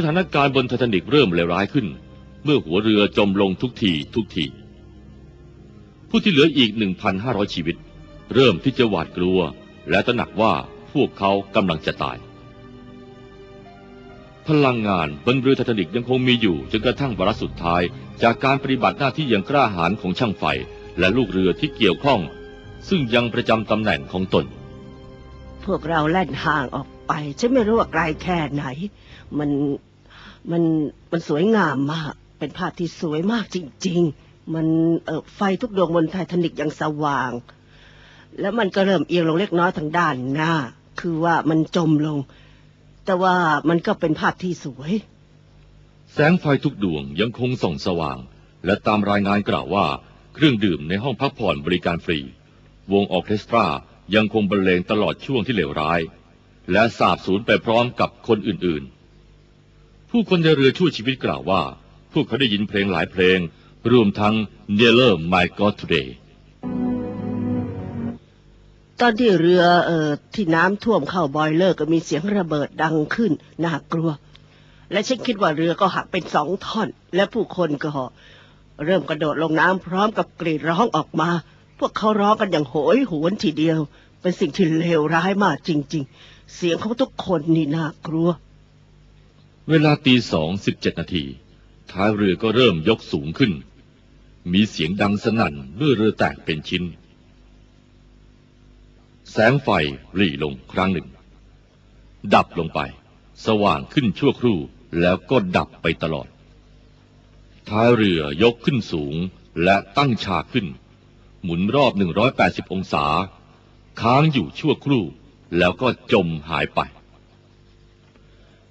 สถานการณ์บนไททานิกเริ่มเลวร้ายขึ้น เมื่อหัวเรือจมลงทุกทีทุกที ผู้ที่เหลืออีก 1,500 ชีวิต เริ่มที่จะหวาดกลัว และตระหนักว่าพวกเขากำลังจะตาย พลังงานบนเรือไททานิกยังคงมีอยู่จนกระทั่งวาระสุดท้าย จากการปฏิบัติหน้าที่อย่างกล้าหาญของช่างไฟ และลูกเรือที่เกี่ยวข้อง ซึ่งยังประจำตำแหน่งของตน พวกเราแล่นห่างออกไปฉันไม่รู้ว่าไกลแค่ไหน มัน มันมันสวยงามมาก เป็นภาพที่สวยมากจริง ๆ มันเออไฟทุกดวงบนไททานิกยังสว่าง แล้วมันก็เริ่มเอียงลงเล็กน้อยทางด้านหน้า คือว่ามันจมลง แต่ว่ามันก็เป็นภาพที่สวย แสงไฟทุกดวงยังคงส่องสว่าง และตามรายงานกล่าวว่า เครื่องดื่มในห้องพักผ่อนบริการฟรี วงออเคสตรายังคงบรรเลงตลอดช่วงที่เลวร้าย และสาบสูญไปพร้อมกับคนอื่นๆ ผู้คนในเรือช่วยชีวิตกล่าวว่า พวกเขาได้ยินเพลงหลายเพลง รวมทั้ง Nearer My God Today ตอนที่เรือเอ่อที่น้ำท่วมเข้าบอยเลอร์ก็มีเสียงระเบิดดังขึ้น น่ากลัว และฉันคิดว่าเรือก็หักเป็นสองท่อน และผู้คนก็เริ่มกระโดดลงน้ำพร้อมกับกรีดร้องออกมา พวกเขาร้องกันอย่างโหยหวนทีเดียว เป็นสิ่งที่เลวร้ายมากจริง ๆ เสียงของทุกคนนี่น่ากลัว เวลาตีสองสิบเจ็ดนาทีท้ายเรือก็เริ่มยกสูงขึ้น มีเสียงดังสนั่นเมื่อเรือแตกเป็นชิ้น แสงไฟรี่ลงครั้งหนึ่ง ดับลงไป สว่างขึ้นชั่วครู่แล้วก็ดับไปตลอด ท้ายเรือยกขึ้นสูงและตั้งฉากขึ้น หมุนรอบ 180 องศา ค้างอยู่ชั่วครู่ แล้วก็จมหายไป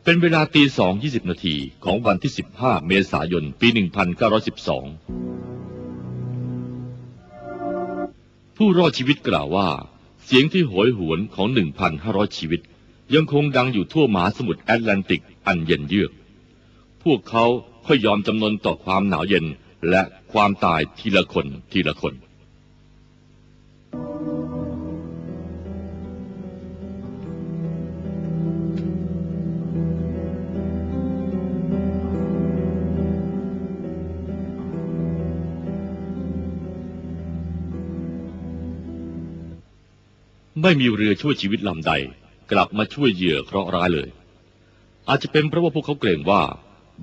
เป็นเวลาตีสองยี่สิบนาทีของวันที่15เมษายน ปี1912ผู้รอดชีวิตกล่าวว่า เสียงที่โหยหวนของ1,500ชีวิต ยังคงดังอยู่ทั่วมหาสมุทรแอตแลนติกอันเย็นเยือก พวกเขาค่อยยอมจำนนต่อความหนาวเย็นและความตายทีละคนทีละคน ไม่มีเรือช่วยชีวิตลำใด กลับมาช่วยเหยื่อเคราะห์ร้ายเลย อาจจะเป็นเพราะว่าพวกเขาเกรงว่า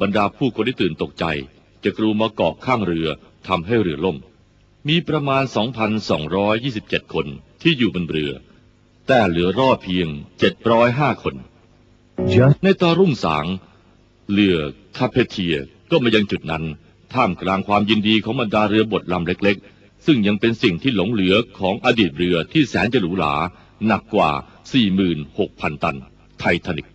บรรดาผู้คนที่ตื่นตกใจ จะกรูมาเกาะข้างเรือทำให้เรือล่ม มีประมาณ 2,227 คนที่อยู่บนเรือ แต่เหลือรอดเพียง 705 คน Just ในตอนรุ่งสางเรือคาเพเทียก็มายังจุดนั้น ท่ามกลางความยินดีของบรรดาเรือบดลำเล็กๆ ซึ่งยังเป็นสิ่งที่หลงเหลือของอดีตเรือที่แสนจะหรูหราหนักกว่า 46,000 ตันไททานิก